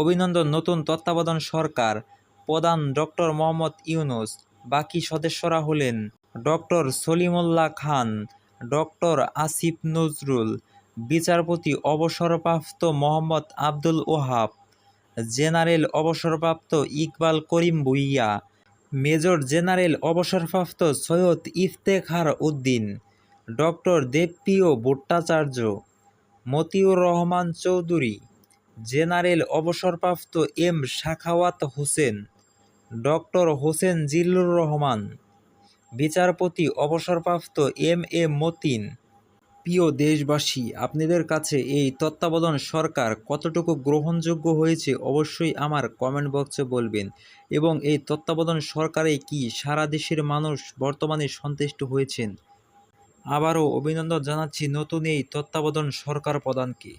অভিনন্দন নতুন তত্ত্বাবধান সরকার। প্রধান ডক্টর মোহাম্মদ ইউনুস। বাকি সদস্যরা হলেন ডক্টর সলিমুল্লাহ খান, ডক্টর আসিফ নজরুল, বিচারপতি অবসরপ্রাপ্ত মোহাম্মদ আব্দুল ওহাব জেনারেল অবসরপ্রাপ্ত ইকবাল করিম ভুইয়া, মেজর জেনারেল অবসরপ্রাপ্ত সৈয়দ ইফতেখার উদ্দিন, ডক্টর দেবপ্রিয় ভট্টাচার্য, মতিউর রহমান চৌধুরী। জেনারেল অবসরপ্রাপ্ত এম সাখাওয়াত হোসেন, ডক্টর হোসেন জিল্লুর রহমান, বিচারপতি অবসরপ্রাপ্ত এম এ মতিন। প্রিয় দেশবাসী, আপনাদের কাছে এই তত্ত্বাবধান সরকার কতটুকু গ্রহণযোগ্য হয়েছে অবশ্যই আমার কমেন্ট বক্সে বলবেন। এবং এই তত্ত্বাবধান সরকারে কি সারা দেশের মানুষ বর্তমানে সন্তুষ্ট হয়েছেন? আবারও অভিনন্দন জানাচ্ছি নতুন এই তত্ত্বাবধান সরকার প্রধানকে।